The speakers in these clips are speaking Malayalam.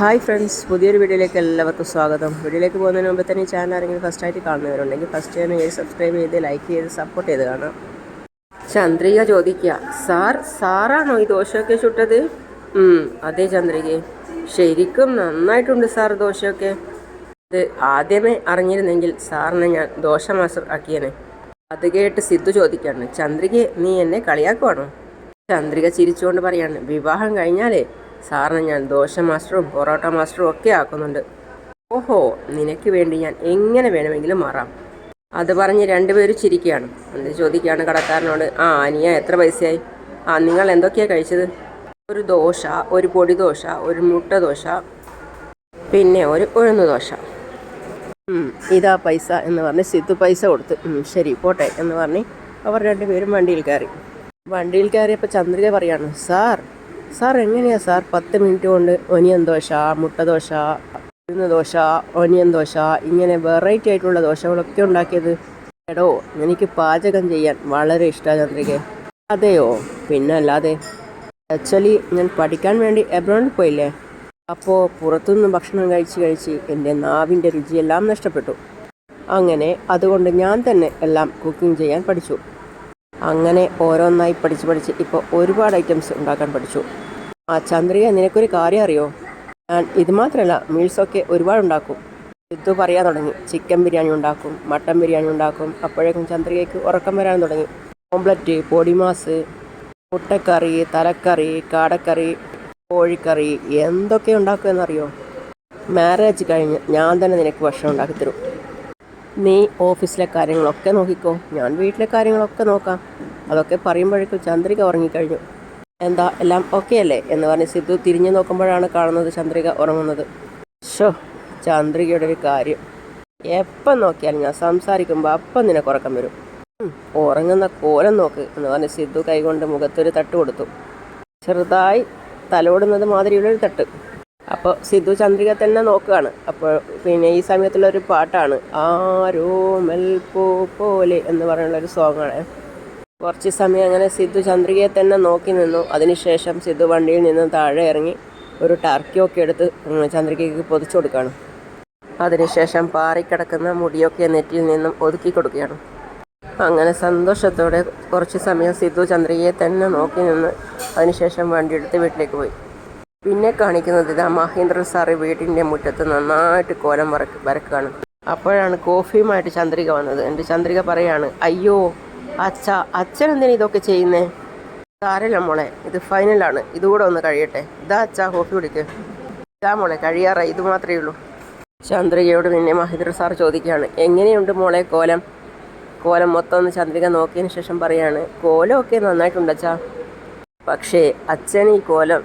ഹായ് ഫ്രണ്ട്സ് പുതിയൊരു വീഡിയോയിലേക്ക് എല്ലാവർക്കും സ്വാഗതം. വീഡിയോയിലേക്ക് പോകുന്നതിന് മുമ്പ് തന്നെ ചാനൽ ആരെങ്കിലും ഫസ്റ്റ് ആയിട്ട് കാണുന്നവരുണ്ടെങ്കിൽ ഫസ്റ്റ് തന്നെ സബ്സ്ക്രൈബ് ചെയ്ത് ലൈക്ക് ചെയ്ത് സപ്പോർട്ട് ചെയ്ത് കാണാം. ചന്ദ്രിക ചോദിക്കുക സാർ സാറാണോ ഈ ദോശയൊക്കെ ചുട്ടത്? അതെ ചന്ദ്രികയെ ശരിക്കും നന്നായിട്ടുണ്ട് സാർ ദോശയൊക്കെ. ഇത് ആദ്യമേ അറിഞ്ഞിരുന്നെങ്കിൽ സാറിനെ ഞാൻ ദോശ മാസ്റ്റർ ആക്കിയനെ. അത് കേട്ട് സിദ്ധു ചോദിക്കാണ് ചന്ദ്രികയെ നീ എന്നെ കളിയാക്കുവാണോ? ചന്ദ്രിക ചിരിച്ചുകൊണ്ട് പറയാണ് വിവാഹം കഴിഞ്ഞാലേ സാറിന് ഞാൻ ദോശ മാസ്റ്ററും പൊറോട്ട മാസ്റ്ററും ഒക്കെ ആക്കുന്നുണ്ട്. ഓഹോ നിനക്ക് വേണ്ടി ഞാൻ എങ്ങനെ വേണമെങ്കിലും മാറാം. അത് പറഞ്ഞ് രണ്ടുപേരും ചിരിക്കുകയാണ്. എന്നിട്ട് ചോദിക്കുകയാണ് കടക്കാരനോട് ആ അനിയ എത്ര പൈസയായി? ആ നിങ്ങൾ എന്തൊക്കെയാണ് കഴിച്ചത്? ഒരു ദോശ ഒരു പൊടി ദോശ ഒരു മുട്ട ദോശ പിന്നെ ഒരു ഉഴുന്ന് ദോശ. ഇതാ പൈസ എന്ന് പറഞ്ഞ് സിത്തു പൈസ കൊടുത്ത് ശരി പോട്ടെ എന്ന് പറഞ്ഞ് അവർ രണ്ടുപേരും വണ്ടിയിൽ കയറി. വണ്ടിയിൽ കയറിയപ്പോൾ ചന്ദ്രിക പറയാണ് സാർ സാർ എങ്ങനെയാ സാർ? പത്ത് മിനിറ്റ് കൊണ്ട് ഒനിയൻ ദോശ മുട്ട ദോശ ഉഴുന്ന് ദോശ ഒനിയൻ ദോശ ഇങ്ങനെ വെറൈറ്റി ആയിട്ടുള്ള ദോശകളൊക്കെ ഉണ്ടാക്കിയത്? എടോ എനിക്ക് പാചകം ചെയ്യാൻ വളരെ ഇഷ്ടമാണ് ചന്ദ്രിക. അതെയോ? പിന്നെ അല്ലാതെ ആക്ച്വലി ഞാൻ പഠിക്കാൻ വേണ്ടി എബ്രോണിൽ പോയില്ലേ? അപ്പോൾ പുറത്തുനിന്ന് ഭക്ഷണം കഴിച്ച് കഴിച്ച് എന്റെ നാവിന്റെ രുചിയെല്ലാം നഷ്ടപ്പെട്ടു. അങ്ങനെ അതുകൊണ്ട് ഞാൻ തന്നെ എല്ലാം കുക്കിംഗ് ചെയ്യാൻ പഠിച്ചു. അങ്ങനെ ഓരോന്നായി പഠിച്ച് പഠിച്ച് ഇപ്പോൾ ഒരുപാട് ഐറ്റംസ് ഉണ്ടാക്കാൻ പഠിച്ചു. ആ ചന്ദ്രിക നിനക്കൊരു കാര്യം അറിയോ? ഞാൻ ഇത് മാത്രമല്ല മീൽസൊക്കെ ഒരുപാട് ഉണ്ടാക്കും. സിദ്ധു പറയാൻ തുടങ്ങി. ചിക്കൻ ബിരിയാണി ഉണ്ടാക്കും മട്ടൻ ബിരിയാണി ഉണ്ടാക്കും. അപ്പോഴേക്കും ചന്ദ്രികയ്ക്ക് ഉറക്കം വരാൻ തുടങ്ങി. ഓംപ്ലറ്റ് പൊടിമാസ് മുട്ടക്കറി തലക്കറി കാടക്കറി കോഴിക്കറി എന്തൊക്കെ ഉണ്ടാക്കുമെന്നറിയോ? മാരേജ് കഴിഞ്ഞ് ഞാൻ തന്നെ നിനക്ക് ഭക്ഷണം ഉണ്ടാക്കി തരും. നീ ഓഫീസിലെ കാര്യങ്ങളൊക്കെ നോക്കിക്കോ. ഞാൻ വീട്ടിലെ കാര്യങ്ങളൊക്കെ നോക്കാം. അതൊക്കെ പറയുമ്പോഴേക്കും ചന്ദ്രിക ഉറങ്ങിക്കഴിഞ്ഞു. എന്താ എല്ലാം ഓക്കെ അല്ലേ? എന്ന് പറഞ്ഞ് സിദ്ധു തിരിഞ്ഞു നോക്കുമ്പോഴാണ് കാണുന്നത് ചന്ദ്രിക ഉറങ്ങുന്നത്. ഷോ ചന്ദ്രികയുടെ ഒരു കാര്യം. എപ്പം നോക്കിയാലും ഞാൻ സംസാരിക്കുമ്പോൾ അപ്പം നിനക്ക് വരും. ഉറങ്ങുന്ന കോലം നോക്ക് എന്ന് പറഞ്ഞ് സിദ്ധു കൈകൊണ്ട് മുഖത്തൊരു തട്ട് കൊടുത്തു. ചെറുതായി തലോടുന്നത് മാതിരിയുള്ളൊരു തട്ട്. അപ്പോൾ സിദ്ധു ചന്ദ്രിക തന്നെ നോക്കുകയാണ്. അപ്പോൾ പിന്നെ ഈ സമയത്തുള്ളൊരു പാട്ടാണ് ആരോ മെൽപ്പോ പോലെ എന്ന് പറയുന്ന ഒരു സോങ്ങാണ് കുറച്ച് സമയം അങ്ങനെ സിദ്ധു ചന്ദ്രികയെ തന്നെ നോക്കി നിന്നു. അതിനുശേഷം സിദ്ധു വണ്ടിയിൽ നിന്ന് താഴെ ഇറങ്ങി ഒരു ടർക്കിയൊക്കെ എടുത്ത് ചന്ദ്രികയ്ക്ക് പൊതിച്ചു കൊടുക്കുകയാണ്. അതിനുശേഷം പാറിക്കിടക്കുന്ന മുടിയൊക്കെ നെറ്റിയിൽ നിന്നും ഒതുക്കി കൊടുക്കുകയാണ്. അങ്ങനെ സന്തോഷത്തോടെ കുറച്ച് സമയം സിദ്ധു ചന്ദ്രികയെ തന്നെ നോക്കി നിന്ന് അതിനുശേഷം വണ്ടിയെടുത്ത് വീട്ടിലേക്ക് പോയി. പിന്നെ കാണിക്കുന്നത് ഇതാ മഹേന്ദ്രൻ സാറ് വീടിന്റെ മുറ്റത്ത് നന്നായിട്ട് കോലം വരക്ക് വരക്കുകയാണ് അപ്പോഴാണ് കോഫിയുമായിട്ട് ചന്ദ്രിക വന്നത്. എന്റെ ചന്ദ്രിക പറയാണ് അയ്യോ അച്ഛ അച്ഛൻ എന്തിനാ ഇതൊക്കെ ചെയ്യുന്നേ? സാരല്ല മോളെ ഇത് ഫൈനലാണ് ഇതുകൂടെ ഒന്ന് കഴിയട്ടെ. ഇതാ അച്ഛ കോഫി കുടിക്ക്. ഇതാ മോളെ കഴിയാറായി. ഇത് മാത്രമേ ഉള്ളൂ. ചന്ദ്രികയോട് പിന്നെ മഹേന്ദ്ര സാർ ചോദിക്കുകയാണ് എങ്ങനെയുണ്ട് മോളെ കോലം? കോലം മൊത്തം ഒന്ന് ചന്ദ്രിക നോക്കിയതിന് ശേഷം പറയാണ് കോലമൊക്കെ നന്നായിട്ടുണ്ട് അച്ഛാ. പക്ഷേ അച്ഛൻ ഈ കോലം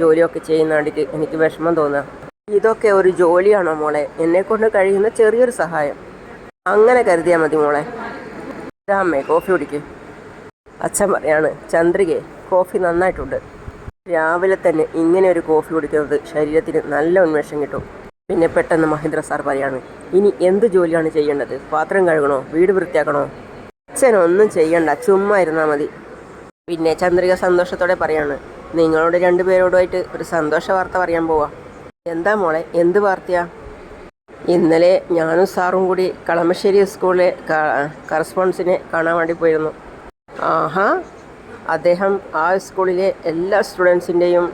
ജോലിയൊക്കെ ചെയ്യുന്ന കണ്ടിട്ട് എനിക്ക് വിഷമം തോന്നുക ഇതൊക്കെ ഒരു ജോലിയാണോ മോളെ? എന്നെ കൊണ്ട് കഴിയുന്ന ചെറിയൊരു സഹായം. അങ്ങനെ കരുതിയാൽ മതി മോളെ. രാമേ കോഫി കുടിക്ക്. അച്ഛൻ പറയാണ് ചന്ദ്രികെ കോഫി നന്നായിട്ടുണ്ട്. രാവിലെ തന്നെ ഇങ്ങനെ ഒരു കോഫി കുടിക്കുന്നത് ശരീരത്തിന് നല്ല ഉന്മേഷം കിട്ടും. പിന്നെ പെട്ടെന്ന് മഹേന്ദ്ര സാർ പറയാണ് ഇനി എന്ത് ജോലിയാണ് ചെയ്യേണ്ടത്? പാത്രം കഴുകണോ? വീട് വൃത്തിയാക്കണോ? അച്ഛനൊന്നും ചെയ്യണ്ട ചുമ്മാ ഇരുന്നാൽ മതി. പിന്നെ ചന്ദ്രിക സന്തോഷത്തോടെ പറയാണ് നിങ്ങളോട് രണ്ടുപേരോടുമായിട്ട് ഒരു സന്തോഷ വാർത്ത പറയാൻ പോവാ. എന്താ മോളെ എന്ത് വാർത്തയാ? ഇന്നലെ ഞാനും സാറും കൂടി കളമശ്ശേരി സ്കൂളിലെ കറസ്പോൺസിനെ കാണാൻ വേണ്ടി പോയിരുന്നു. ആഹാ അദ്ദേഹം ആ സ്കൂളിലെ എല്ലാ സ്റ്റുഡൻസിന്റെയും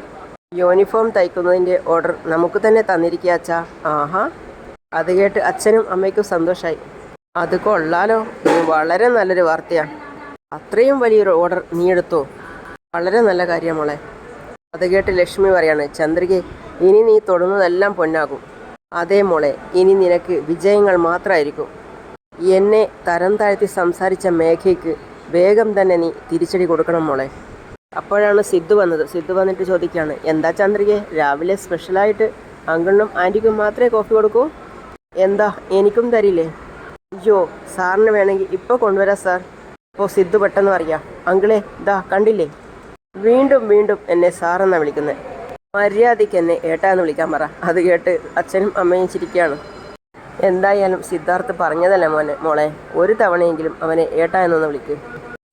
യൂണിഫോം തയ്ക്കുന്നതിന്റെ ഓർഡർ നമുക്ക് തന്നെ തന്നിരിക്കുക അച്ഛാ. ആഹാ അത് കേട്ട് അച്ഛനും അമ്മയ്ക്കും സന്തോഷമായി അത് കൊള്ളാലോ ഇത് വളരെ നല്ലൊരു വാർത്തയാണ് അത്രയും വലിയൊരു ഓർഡർ നീ എടുത്തോ? വളരെ നല്ല കാര്യമാണ് മോളെ. അത് കേട്ട് ലക്ഷ്മി പറയാണ് ചന്ദ്രികെ ഇനി നീ തൊടുന്നതെല്ലാം പൊന്നാകും. അതേ മോളെ ഇനി നിനക്ക് വിജയങ്ങൾ മാത്രമായിരിക്കും. എന്നെ തരം താഴ്ത്തി സംസാരിച്ച മേഘയ്ക്ക് വേഗം തന്നെ നീ തിരിച്ചടി കൊടുക്കണം മോളെ. അപ്പോഴാണ് സിദ്ധു വന്നത്. സിദ്ധു വന്നിട്ട് ചോദിക്കുകയാണ് എന്താ ചന്ദ്രികെ രാവിലെ സ്പെഷ്യലായിട്ട് അങ്കിളിനും ആന്റിക്കും മാത്രമേ കോഫി കൊടുക്കൂ? എന്താ എനിക്കും തരില്ലേ. അയ്യോ സാറിന് വേണമെങ്കിൽ ഇപ്പോൾ കൊണ്ടുവരാം സാർ. അപ്പോൾ സിദ്ധു പെട്ടെന്ന് പറയാം അങ്കിളെ ഇതാ കണ്ടില്ലേ? വീണ്ടും വീണ്ടും എന്നെ സാറെന്നാണ് വിളിക്കുന്നത് മര്യാദയ്ക്ക് എന്നെ ഏട്ടാ എന്ന് വിളിക്കാൻ പറ. അത് കേട്ട് അച്ഛനും അമ്മയും ചിരിക്കുകയാണ് എന്തായാലും സിദ്ധാർത്ഥ് പറഞ്ഞതല്ല മോനെ മോളെ? ഒരു തവണയെങ്കിലും അവനെ ഏട്ടാ എന്നൊന്ന് വിളിക്ക്.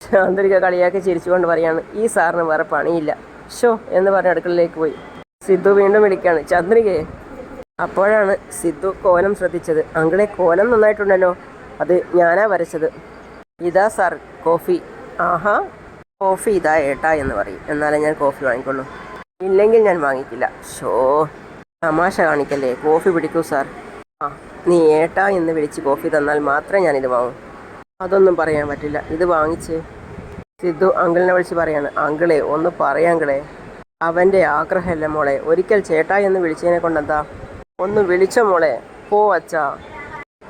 ശാന്തരിക കളിയാക്കി ചിരിച്ചുകൊണ്ട് പറയാണ് ഈ സാറിന് വേറെ പണിയില്ല. ഷോ എന്ന് പറഞ്ഞ് അടുക്കളയിലേക്ക് പോയി. സിദ്ധു വീണ്ടും വിളിക്കുകയാണ് ചന്ദ്രികയെ അപ്പോഴാണ് സിദ്ധു കോലം ശ്രദ്ധിച്ചത്. അങ്കിളെ കോലം നന്നായിട്ടുണ്ടല്ലോ. അത് ഞാനാ വരച്ചത്. ഇതാ സാർ കോഫി. ആഹാ. കോഫി ഇതാ ഏട്ടാ എന്ന് പറയും. എന്നാലേ ഞാൻ കോഫി വാങ്ങിക്കൊള്ളൂ. ഇല്ലെങ്കിൽ ഞാൻ വാങ്ങിക്കില്ല. ഷോ തമാശ കാണിക്കല്ലേ? Coffee പിടിക്കൂ sir. ആ നീ ഏട്ടാ എന്ന് വിളിച്ച് കോഫി തന്നാൽ മാത്രമേ ഞാനിത് വാങ്ങൂ. അതൊന്നും പറയാൻ പറ്റില്ല. ഇത് വാങ്ങിച്ച് സിദ്ധു അങ്കിളിനെ വിളിച്ച് പറയാണ്. അങ്കിളെ ഒന്ന് പറയാങ്കിളെ അവന്റെ ആഗ്രഹമല്ല മോളെ? ഒരിക്കൽ ചേട്ടാ എന്ന് വിളിച്ചതിനെ കൊണ്ടെന്താ? ഒന്ന് വിളിച്ച മോളെ. പോ അച്ഛാ.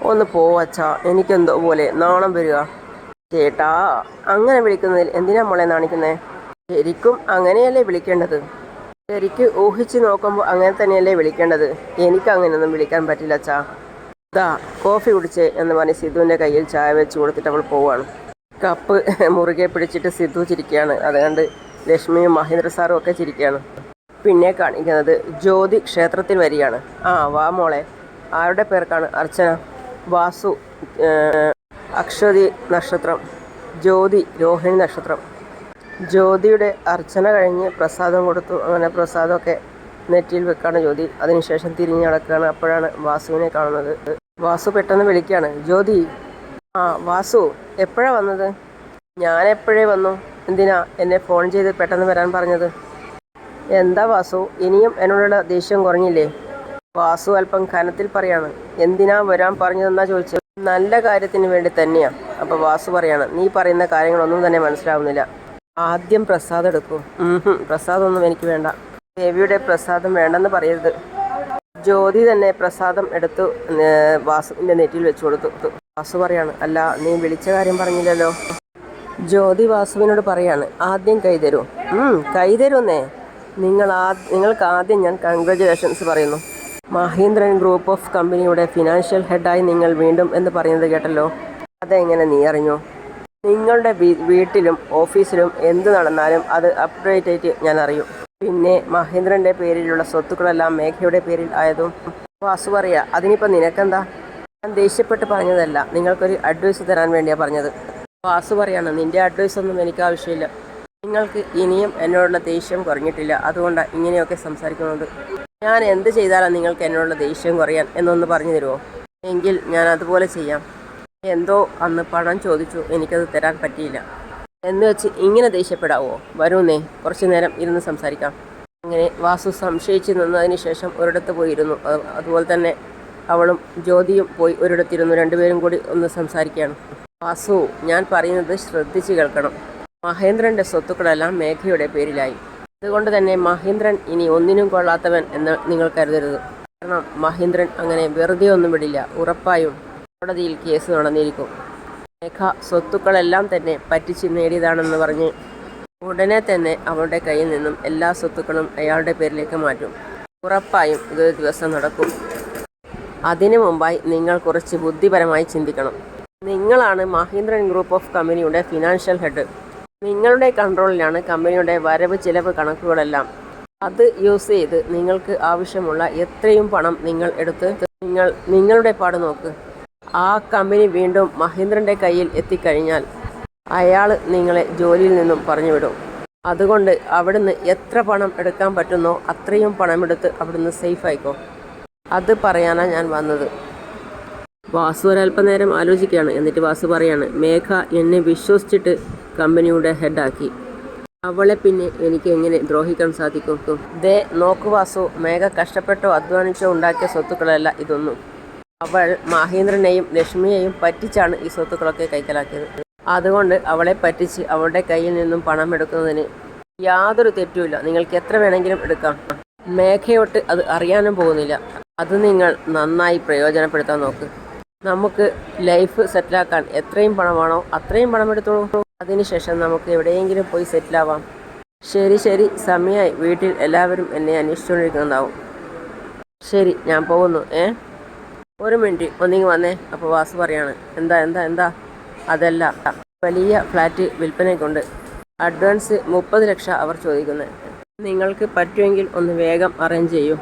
ഒന്ന് പോ അച്ഛാ. എനിക്കെന്തോ പോലെ നാണം വരിക. ചേട്ടാ അങ്ങനെ വിളിക്കുന്നതിൽ എന്തിനാ മോളെ നാണിക്കുന്നേ? ശരിക്കും അങ്ങനെയല്ലേ വിളിക്കേണ്ടത്? ശരിക്ക് ഊഹിച്ച് നോക്കുമ്പോൾ അങ്ങനെ തന്നെയല്ലേ വിളിക്കേണ്ടത്? എനിക്ക് അങ്ങനെയൊന്നും വിളിക്കാൻ പറ്റില്ല അച്ഛാ. ദാ കോഫി കുടിച്ച് എന്ന് പറഞ്ഞ് സിദ്ധുവിന്റെ കയ്യിൽ ചായ വെച്ച് കൊടുത്തിട്ട് അവൾ പോവാണ്. കപ്പ് മുറുകെ പിടിച്ചിട്ട് സിദ്ധു ചിരിക്കുകയാണ്. അതുകൊണ്ട് ലക്ഷ്മിയും മഹേന്ദ്ര സാറും ഒക്കെ ചിരിക്കുകയാണ്. പിന്നെ കാണിക്കുന്നത് ജ്യോതി ക്ഷേത്രത്തിൽ വരികയാണ്. ആ വാ മോളെ. ആരുടെ പേർക്കാണ്? അർച്ചന വാസു അക്ഷതി നക്ഷത്രം ജ്യോതി രോഹിണി നക്ഷത്രം. ജ്യോതിയുടെ അർച്ചന കഴിഞ്ഞ് പ്രസാദം കൊടുത്തു. അങ്ങനെ പ്രസാദമൊക്കെ നെറ്റിയിൽ വെക്കാണ് ജ്യോതി. അതിനുശേഷം തിരിഞ്ഞ് നടക്കുകയാണ്. അപ്പോഴാണ് വാസുവിനെ കാണുന്നത്. വാസു പെട്ടെന്ന് വിളിക്കുകയാണ് ജ്യോതി ആ വാസു എപ്പോഴാണ് വന്നത്? ഞാൻ എപ്പോഴേ വന്നു. എന്തിനാ എന്നെ ഫോൺ ചെയ്ത് പെട്ടെന്ന് വരാൻ പറഞ്ഞത്? എന്താ വാസു ഇനിയും എന്നോടുള്ള ദേഷ്യം കുറഞ്ഞില്ലേ? വാസു അല്പം കനത്തിൽ പറയാണ് എന്തിനാ വരാൻ പറഞ്ഞതെന്നാ ചോദിച്ചത്? നല്ല കാര്യത്തിന് വേണ്ടി തന്നെയാണ് അപ്പോൾ വാസു പറയാണ് നീ പറയുന്ന കാര്യങ്ങളൊന്നും തന്നെ മനസ്സിലാവുന്നില്ല. ആദ്യം പ്രസാദം എടുക്കൂ. പ്രസാദമൊന്നും എനിക്ക് വേണ്ട. ദേവിയുടെ പ്രസാദം വേണ്ടെന്ന് പറയരുത്. ജ്യോതി തന്നെ പ്രസാദം എടുത്തു വാസുവിന്റെ നെറ്റിയിൽ വെച്ചു കൊടുത്തു. വാസു പറയാണ് അല്ല നീ വിളിച്ച കാര്യം പറഞ്ഞില്ലല്ലോ. ജ്യോതി വാസുവിനോട് പറയാണ് ആദ്യം കൈ കൈതരൂ ഉം കൈതരുന്നേ നിങ്ങൾ ആ നിങ്ങൾക്ക് ആദ്യം ഞാൻ കൺഗ്രാജുലേഷൻസ് പറയുന്നു. മഹീന്ദ്രൻ ഗ്രൂപ്പ് ഓഫ് കമ്പനിയുടെ ഫിനാൻഷ്യൽ ഹെഡായി നിങ്ങൾ വീണ്ടും എന്ന് പറയുന്നത് കേട്ടല്ലോ. അതെങ്ങനെ നീ അറിഞ്ഞു? നിങ്ങളുടെ വീട്ടിലും ഓഫീസിലും എന്ത് നടന്നാലും അത് അപ്ഡേറ്റ് ആയിട്ട് ഞാൻ അറിയും. പിന്നെ മഹേന്ദ്രന്റെ പേരിലുള്ള സ്വത്തുക്കളെല്ലാം മേഘയുടെ പേരിൽ ആയതും വാസു പറയാ അതിനിപ്പോൾ നിനക്കെന്താ? ഞാൻ ദേഷ്യപ്പെട്ട് പറഞ്ഞതല്ല നിങ്ങൾക്കൊരു അഡ്വൈസ് തരാൻ വേണ്ടിയാണ് പറഞ്ഞത്. വാസു പറയാണ് നിന്റെ അഡ്വൈസ് ഒന്നും എനിക്ക് ആവശ്യമില്ല. നിങ്ങൾക്ക് ഇനിയും എന്നോടുള്ള ദേഷ്യം കുറഞ്ഞിട്ടില്ല. അതുകൊണ്ടാണ് ഇങ്ങനെയൊക്കെ സംസാരിക്കുന്നത്. ഞാൻ എന്ത് ചെയ്താലാണ് നിങ്ങൾക്ക് എന്നോടുള്ള ദേഷ്യം കുറയാൻ എന്നൊന്ന് പറഞ്ഞു തരുമോ എങ്കിൽ ഞാൻ അതുപോലെ ചെയ്യാം. എന്തോ അന്ന് പണം ചോദിച്ചു എനിക്കത് തരാൻ പറ്റിയില്ല. എന്ന് വെച്ച് ഇങ്ങനെ ദേഷ്യപ്പെടാവോ? വരൂന്നേ കുറച്ചു നേരം ഇരുന്ന് സംസാരിക്കാം. അങ്ങനെ വാസു സംശയിച്ച് നിന്നതിന് ശേഷം ഒരിടത്ത് പോയിരുന്നു. അതുപോലെ തന്നെ അവളും ജ്യോതിയും പോയി ഒരിടത്തിരുന്നു. രണ്ടുപേരും കൂടി ഒന്ന് സംസാരിക്കുകയാണ്. വാസു ഞാൻ പറയുന്നത് ശ്രദ്ധിച്ച് കേൾക്കണം. മഹേന്ദ്രന്റെ സ്വത്തുക്കളെല്ലാം മേഘയുടെ പേരിലായി. അതുകൊണ്ട് തന്നെ മഹീന്ദ്രൻ ഇനി ഒന്നിനും കൊള്ളാത്തവൻ എന്ന് നിങ്ങൾ കരുതരുത്. കാരണം മഹീന്ദ്രൻ അങ്ങനെ വെറുതെ ഒന്നും വിടില്ല. ഉറപ്പായും കോടതിയിൽ കേസ് നടന്നിരിക്കും. മേഘ സ്വത്തുക്കളെല്ലാം തന്നെ പറ്റിച്ച് നേടിയതാണെന്ന് പറഞ്ഞ് ഉടനെ തന്നെ അവളുടെ കയ്യിൽ നിന്നും എല്ലാ സ്വത്തുക്കളും അയാളുടെ പേരിലേക്ക് മാറ്റും. ഉറപ്പായും ഇതൊരു ദിവസം നടക്കും. അതിനു മുമ്പായി നിങ്ങൾ കുറച്ച് ബുദ്ധിപരമായി ചിന്തിക്കണം. നിങ്ങളാണ് മഹീന്ദ്രൻ ഗ്രൂപ്പ് ഓഫ് കമ്പനിയുടെ ഫിനാൻഷ്യൽ ഹെഡ്. നിങ്ങളുടെ കൺട്രോളിലാണ് കമ്പനിയുടെ വരവ് ചിലവ് കണക്കുകളെല്ലാം. അത് യൂസ് ചെയ്ത് നിങ്ങൾക്ക് ആവശ്യമുള്ള എത്രയും പണം നിങ്ങൾ എടുത്ത് നിങ്ങൾ നിങ്ങളുടെ പാട് നോക്ക്. ആ കമ്പനി വീണ്ടും മഹേന്ദ്രന്റെ കയ്യിൽ എത്തിക്കഴിഞ്ഞാൽ അയാൾ നിങ്ങളെ ജോലിയിൽ നിന്നും പറഞ്ഞുവിടും. അതുകൊണ്ട് അവിടുന്ന് എത്ര പണം എടുക്കാൻ പറ്റുന്നോ അത്രയും പണമെടുത്ത് അവിടുന്ന് സേഫ് ആയിക്കോ. അത് പറയാനാണ് ഞാൻ വന്നത്. വാസു ഒരല്പനേരം ആലോചിക്കുകയാണ്. എന്നിട്ട് വാസു പറയാണ് മേഘ എന്നെ വിശ്വസിച്ചിട്ട് കമ്പനിയുടെ ഹെഡാക്കി അവളെ പിന്നെ എനിക്ക് എങ്ങനെ ദ്രോഹിക്കാൻ സാധിക്കും? ദേ നോക്കു വാസു മേഘ കഷ്ടപ്പെട്ടോ അധ്വാനിച്ചോ ഉണ്ടാക്കിയ സ്വത്തുക്കളല്ല ഇതൊന്നും. അവൾ മഹേന്ദ്രനെയും ലക്ഷ്മിയെയും പറ്റിച്ചാണ് ഈ സ്വത്തുക്കളൊക്കെ കൈക്കലാക്കിയത്. അതുകൊണ്ട് അവളെ പറ്റിച്ച് അവളുടെ കയ്യിൽ നിന്നും പണം എടുക്കുന്നതിന് യാതൊരു തെറ്റുമില്ല. നിങ്ങൾക്ക് എത്ര വേണമെങ്കിലും എടുക്കാം. മേഘയോട്ട് അത് അറിയാനും പോകുന്നില്ല. അത് നിങ്ങൾ നന്നായി പ്രയോജനപ്പെടുത്താൻ നോക്ക്. നമുക്ക് ലൈഫ് സെറ്റിലാക്കാൻ എത്രയും പണമാണോ അത്രയും പണം എടുത്തോളൂ അതിനുശേഷം നമുക്ക് എവിടെയെങ്കിലും പോയി സെറ്റിലാവാം. ശരി ശരി. സമയമായി വീട്ടിൽ എല്ലാവരും എന്നെ അന്വേഷിച്ചുകൊണ്ടിരിക്കുന്നുണ്ടാവും. ശരി ഞാൻ പോകുന്നു. ഏ? ഒരു മിനിറ്റ്. ഒന്നിങ്ങി വന്നേ. അപ്പോൾ വാസു പറയാണ്. എന്താ എന്താ എന്താ? അതല്ല. വലിയ ഫ്ലാറ്റ് വിൽപ്പനയ്ക്കുണ്ട്. അഡ്വാൻസ് മുപ്പത് ലക്ഷം അവർ ചോദിക്കുന്നത് നിങ്ങൾക്ക് പറ്റുമെങ്കിൽ ഒന്ന് വേഗം അറേഞ്ച് ചെയ്യൂ.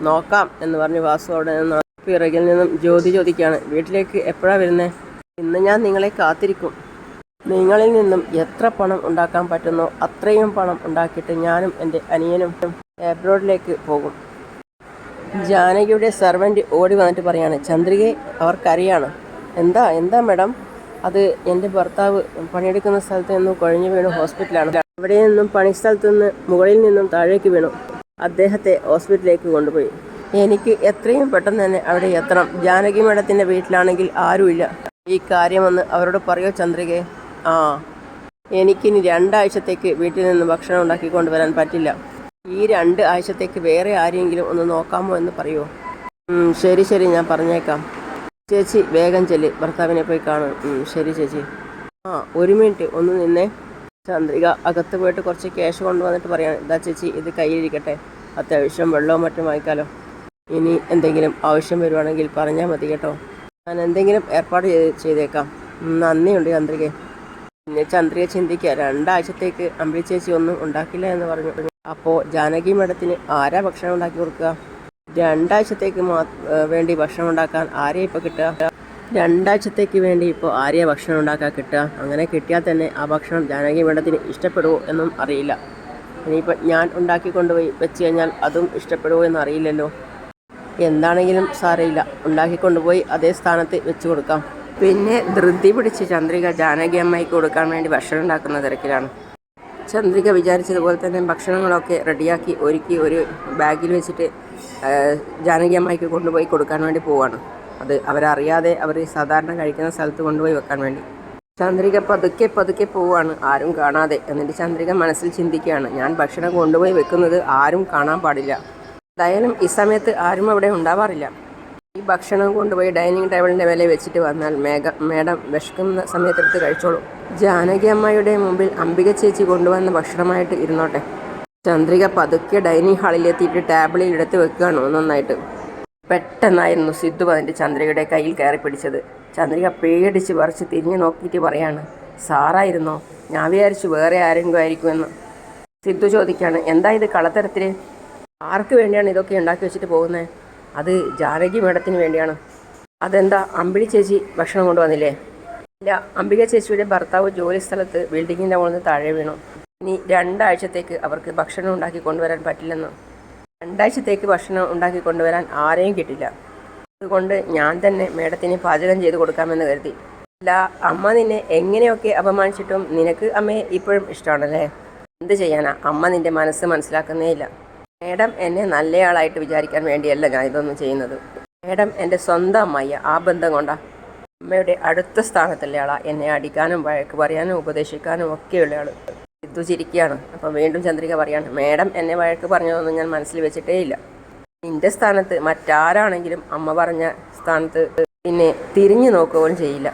നോക്കാം എന്ന് പറഞ്ഞ് വാസു അവിടെ നിന്ന് പിറകിൽ നിന്നും ജ്യോതി ചോദിക്കുകയാണ് വീട്ടിലേക്ക് എപ്പോഴാണ് വരുന്നത് ഇന്ന് ഞാൻ നിങ്ങളെ കാത്തിരിക്കും. നിങ്ങളിൽ നിന്നും എത്ര പണം ഉണ്ടാക്കാൻ പറ്റുന്നോ അത്രയും പണം ഉണ്ടാക്കിയിട്ട് ഞാനും എന്റെ അനിയനും എബ്രോഡിലേക്ക് പോകും. ജാനകിയുടെ സെർവന്റ് ഓടി വന്നിട്ട് പറയാണ് ചന്ദ്രികയെ അവർക്കറിയാണ്. എന്താ എന്താ മാഡം? അത് എന്റെ ഭർത്താവ് പണിയെടുക്കുന്ന സ്ഥലത്ത് നിന്നും കുഴഞ്ഞു വീണു ഹോസ്പിറ്റലാണ്. അവിടെ നിന്നും പണിസ്ഥലത്തു നിന്ന് മുകളിൽ നിന്നും താഴേക്ക് വീണു. അദ്ദേഹത്തെ ഹോസ്പിറ്റലിലേക്ക് കൊണ്ടുപോയി. എനിക്ക് എത്രയും പെട്ടെന്ന് തന്നെ അവിടെ എത്തണം. ജാനകി മേഡത്തിന്റെ വീട്ടിലാണെങ്കിൽ ആരുമില്ല. ഈ കാര്യമെന്ന് അവരോട് പറയോ ചന്ദ്രികയെ ആ എനിക്കിനി രണ്ടാഴ്ചത്തേക്ക് വീട്ടിൽ നിന്ന് ഭക്ഷണം ഉണ്ടാക്കി കൊണ്ടുവരാൻ പറ്റില്ല. ഈ രണ്ട് ആഴ്ചത്തേക്ക് വേറെ ആരെങ്കിലും ഒന്ന് നോക്കാമോ എന്ന് പറയുമോ ശരി ശരി ഞാൻ പറഞ്ഞേക്കാം. ചേച്ചി വേഗം ചെല്ല്. ഭർത്താവിനെ പോയി കാണും. ശരി ചേച്ചി. ആ ഒരു മിനിറ്റ് ഒന്ന് നിന്നെ. ചന്ദ്രിക അകത്ത് പോയിട്ട് കുറച്ച് ക്യാഷ് കൊണ്ടുവന്നിട്ട് പറയാം ഇതാ ചേച്ചി ഇത് കയ്യിലിരിക്കട്ടെ. അത്യാവശ്യം വെള്ളവും മറ്റും വാങ്ങിക്കാലോ. ഇനി എന്തെങ്കിലും ആവശ്യം വരുവാണെങ്കിൽ പറഞ്ഞാൽ മതി കേട്ടോ. ഞാൻ എന്തെങ്കിലും ഏർപ്പാട് ചെയ്ത് ചെയ്തേക്കാം. നന്ദിയുണ്ട് ചന്ദ്രികെ. പിന്നെ ചന്ദ്രിക ചിന്തിക്കുക രണ്ടാഴ്ചത്തേക്ക് അമ്പിളി ചേച്ചി ഒന്നും ഉണ്ടാക്കില്ല എന്ന് പറഞ്ഞു. അപ്പോൾ ജാനകി മേഡത്തിന് ആരാ ഭക്ഷണം ഉണ്ടാക്കി കൊടുക്കുക? രണ്ടാഴ്ചത്തേക്ക് വേണ്ടി ഭക്ഷണം ഉണ്ടാക്കാൻ ആരെയാ ഇപ്പോൾ കിട്ടുക? രണ്ടാഴ്ചത്തേക്ക് വേണ്ടി ഇപ്പോൾ ആരെയാ ഭക്ഷണം ഉണ്ടാക്കാൻ കിട്ടുക? അങ്ങനെ കിട്ടിയാൽ തന്നെ ആ ഭക്ഷണം ജാനകി മേഡത്തിന് ഇഷ്ടപ്പെടുമോ എന്നും അറിയില്ല. ഇനിയിപ്പോൾ ഞാൻ ഉണ്ടാക്കി കൊണ്ടുപോയി വെച്ച് കഴിഞ്ഞാൽ അതും ഇഷ്ടപ്പെടുമോ എന്ന് അറിയില്ലല്ലോ. എന്താണെങ്കിലും സാരമില്ല. ഉണ്ടാക്കി കൊണ്ടുപോയി അതേ സ്ഥാനത്ത് വെച്ച് കൊടുക്കാം. പിന്നെ ധൃതി പിടിച്ച് ചന്ദ്രിക ജാനകി അമ്മയ്ക്ക് കൊടുക്കാൻ വേണ്ടി ഭക്ഷണം ഉണ്ടാക്കുന്ന തിരക്കിലാണ്. ചന്ദ്രിക വിചാരിച്ചതുപോലെ തന്നെ ഭക്ഷണങ്ങളൊക്കെ റെഡിയാക്കി ഒരുക്കി ഒരു ബാഗിൽ വെച്ചിട്ട് ജാനകി അമ്മയ്ക്ക് കൊണ്ടുപോയി കൊടുക്കാൻ വേണ്ടി പോവാണ്. അത് അവരറിയാതെ അവർ സാധാരണ കഴിക്കുന്ന സ്ഥലത്ത് കൊണ്ടുപോയി വെക്കാൻ വേണ്ടി. ചന്ദ്രിക പതുക്കെ പതുക്കെ പോവാണ്. ആരും കാണാതെ. എന്നിട്ട് ചന്ദ്രിക മനസ്സിൽ ചിന്തിക്കുകയാണ് ഞാൻ ഭക്ഷണം കൊണ്ടുപോയി വെക്കുന്നത് ആരും കാണാൻ പാടില്ല. എന്തായാലും ഈ സമയത്ത് ആരും അവിടെ ഉണ്ടാവാറില്ല. ഈ ഭക്ഷണം കൊണ്ടുപോയി ഡൈനിങ് ടേബിളിന്റെ മേലെ വെച്ചിട്ട് വന്നാൽ മേഘ മേഡം വിശക്കുന്ന സമയത്തെടുത്ത് കഴിച്ചോളൂ. ജാനകി അമ്മയുടെ മുമ്പിൽ അംബിക ചേച്ചി കൊണ്ടുവന്ന ഭക്ഷണമായിട്ട് ഇരുന്നോട്ടെ. ചന്ദ്രിക പതുക്കെ ഡൈനിങ് ഹാളിലെത്തിയിട്ട് ടേബിളിൽ എടുത്ത് വെക്കുകയാണ് ഒന്നൊന്നായിട്ട്. പെട്ടെന്നായിരുന്നു സിദ്ധു അതിന്റെ ചന്ദ്രികയുടെ കയ്യിൽ കയറി പിടിച്ചത്. ചന്ദ്രിക പേടിച്ച് പറിച്ച് തിരിഞ്ഞു നോക്കിയിട്ട് പറയാണ് സാറായിരുന്നോ? ഞാൻ വിചാരിച്ചു വേറെ ആരെങ്കിലും ആയിരിക്കുമെന്ന്. സിദ്ധു ചോദിക്കുകയാണ് എന്താ ഇത് കളത്തരത്തിൽ ആർക്ക് വേണ്ടിയാണ് ഇതൊക്കെ ഉണ്ടാക്കി വെച്ചിട്ട് പോകുന്നത് അത് ജാനകി മേഡത്തിന് വേണ്ടിയാണ്. അതെന്താ? അമ്പിളി ചേച്ചി ഭക്ഷണം കൊണ്ടുവന്നില്ലേ? ഇല്ല അംബിക ചേച്ചിയുടെ ഭർത്താവ് ജോലി സ്ഥലത്ത് ബിൽഡിങ്ങിന്റെ മുകളിൽ താഴെ വീണു. ഇനി രണ്ടാഴ്ചത്തേക്ക് അവർക്ക് ഭക്ഷണം ഉണ്ടാക്കി കൊണ്ടുവരാൻ പറ്റില്ലെന്ന്. രണ്ടാഴ്ചത്തേക്ക് ഭക്ഷണം ഉണ്ടാക്കി കൊണ്ടുവരാൻ ആരെയും കിട്ടില്ല. അതുകൊണ്ട് ഞാൻ തന്നെ മേഡത്തിന് പാചകം ചെയ്ത് കൊടുക്കാമെന്ന് കരുതി. അല്ല അമ്മ നിന്നെ എങ്ങനെയൊക്കെ അപമാനിച്ചിട്ടും നിനക്ക് അമ്മയെ ഇപ്പോഴും ഇഷ്ടമാണല്ലേ? എന്ത് ചെയ്യാനാ? അമ്മ നിന്റെ മനസ്സ് മനസ്സിലാക്കുന്നേ ഇല്ല. മേഡം എന്നെ നല്ലയാളായിട്ട് വിചാരിക്കാൻ വേണ്ടിയല്ല ഞാൻ ഇതൊന്നും ചെയ്യുന്നത്. മേഡം എന്റെ സ്വന്തം അമ്മയ്യ ആ ബന്ധം കൊണ്ടാ അമ്മയുടെ അടുത്ത സ്ഥാനത്തുള്ള ആളാ. എന്നെ അടിക്കാനും വഴക്ക് പറയാനും ഉപദേശിക്കാനും ഒക്കെയുള്ള ആൾ. സിദ്ധു ചിരിക്കുകയാണ്. അപ്പം വീണ്ടും ചന്ദ്രിക പറയാണ് മേഡം എന്നെ വഴക്ക് പറഞ്ഞതൊന്നും ഞാൻ മനസ്സിൽ വെച്ചിട്ടേ ഇല്ല. നിന്റെ സ്ഥാനത്ത് മറ്റാരാണെങ്കിലും അമ്മ പറഞ്ഞ സ്ഥാനത്ത് പിന്നെ തിരിഞ്ഞു നോക്കുകയും ചെയ്യില്ല.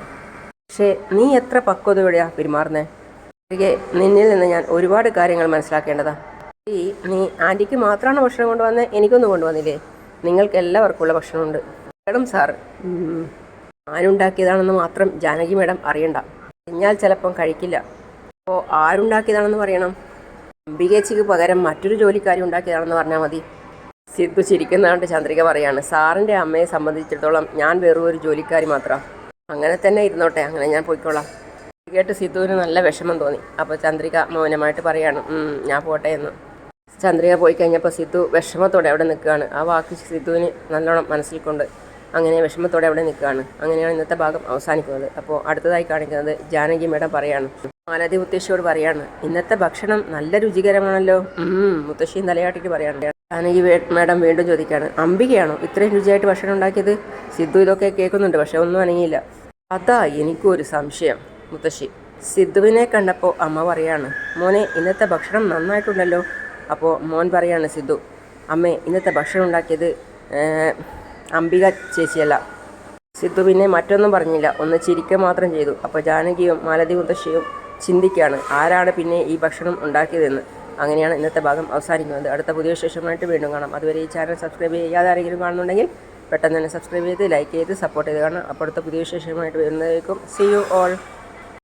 പക്ഷേ നീ എത്ര പക്വതയോടെയാണ് പെരുമാറുന്നേ? തിരികെ നിന്നിൽ നിന്ന് ഞാൻ ഒരുപാട് കാര്യങ്ങൾ മനസ്സിലാക്കേണ്ടതാ. ഈ നീ ആന്റിക്ക് മാത്രമാണ് ഭക്ഷണം കൊണ്ടുവന്നത് എനിക്കൊന്നും കൊണ്ടുവന്നില്ലേ? നിങ്ങൾക്ക് എല്ലാവർക്കും ഉള്ള ഭക്ഷണമുണ്ട്. മേഡം സാർ ആരുണ്ടാക്കിയതാണെന്ന് മാത്രം ജാനകി മേഡം അറിയണ്ട. കഴിഞ്ഞാൽ ചിലപ്പം കഴിക്കില്ല. അപ്പോൾ ആരുണ്ടാക്കിയതാണെന്ന് പറയണം? അംബികേച്ചിക്ക് പകരം മറ്റൊരു ജോലിക്കാരി ഉണ്ടാക്കിയതാണെന്ന് പറഞ്ഞാൽ മതി. സിദ്ധു ചിരിക്കുന്നതാണ്ട് ചന്ദ്രിക പറയാണ്. സാറിന്റെ അമ്മയെ സംബന്ധിച്ചിടത്തോളം ഞാൻ വെറും ഒരു ജോലിക്കാരി മാത്രം. അങ്ങനെ തന്നെ ഇരുന്നോട്ടെ അങ്ങനെ ഞാൻ പോയിക്കോളാം. കേട്ട് സിദ്ധുവിന് നല്ല വിഷമം തോന്നി. അപ്പോൾ ചന്ദ്രിക മൗനമായിട്ട് പറയാണ് ഞാൻ പോട്ടെ എന്ന്. ചന്ദ്രിക പോയി കഴിഞ്ഞപ്പോൾ സിദ്ധു വിഷമത്തോടെ അവിടെ നിൽക്കുകയാണ്. ആ വാക്ക് സിദ്ധുവിന് നല്ലോണം മനസ്സിൽ കൊണ്ട് അങ്ങനെ വിഷമത്തോടെ അവിടെ നിൽക്കുകയാണ്. അങ്ങനെയാണ് ഇന്നത്തെ ഭാഗം അവസാനിക്കുന്നത്. അപ്പോൾ അടുത്തതായി കാണിക്കുന്നത് ജാനകി മേഡം പറയാണ്. മാലതി മുത്തശ്ശിയോട് പറയാണ് ഇന്നത്തെ ഭക്ഷണം നല്ല രുചികരമാണല്ലോ. മുത്തശ്ശി തലയാട്ടിട്ട് പറയാണ്. ജാനകി മേഡം വീണ്ടും ചോദിക്കുകയാണ് അംബികയാണോ? ഇത്രയും രുചിയായിട്ട് ഭക്ഷണം ഉണ്ടാക്കിയത്? സിദ്ധു ഇതൊക്കെ കേൾക്കുന്നുണ്ട് പക്ഷെ ഒന്നും അനങ്ങിയില്ല. അതാ എനിക്കും ഒരു സംശയം മുത്തശ്ശി. സിദ്ധുവിനെ കണ്ടപ്പോൾ അമ്മ പറയാണ് മോനെ ഇന്നത്തെ ഭക്ഷണം നന്നായിട്ടുണ്ടല്ലോ. അപ്പോൾ മോൻ പറയാണ് സിദ്ധു അമ്മേ ഇന്നത്തെ ഭക്ഷണം ഉണ്ടാക്കിയത് അംബിക ചേച്ചിയല്ല. സിദ്ധു പിന്നെ മറ്റൊന്നും പറഞ്ഞില്ല. ഒന്ന് ചിരിക്കുക മാത്രം ചെയ്തു. അപ്പോൾ ജാനകിയും മാലതി മുത്തശ്ശിയും ചിന്തിക്കുകയാണ് ആരാണ് പിന്നെ ഈ ഭക്ഷണം ഉണ്ടാക്കിയതെന്ന്. അങ്ങനെയാണ് ഇന്നത്തെ ഭാഗം അവസാനിക്കുന്നത്. അടുത്ത പുതിയ വിശേഷമായിട്ട് വീണ്ടും കാണാം. അതുവരെ ഈ ചാനൽ സബ്സ്ക്രൈബ് ചെയ്യാതെ ആരെങ്കിലും കാണുന്നുണ്ടെങ്കിൽ പെട്ടെന്ന് തന്നെ സബ്സ്ക്രൈബ് ചെയ്ത് ലൈക്ക് ചെയ്ത് സപ്പോർട്ട് ചെയ്ത് കാണാം. അടുത്ത പുതിയ വിശേഷമായിട്ട് വരുന്നതായിരിക്കും. C you all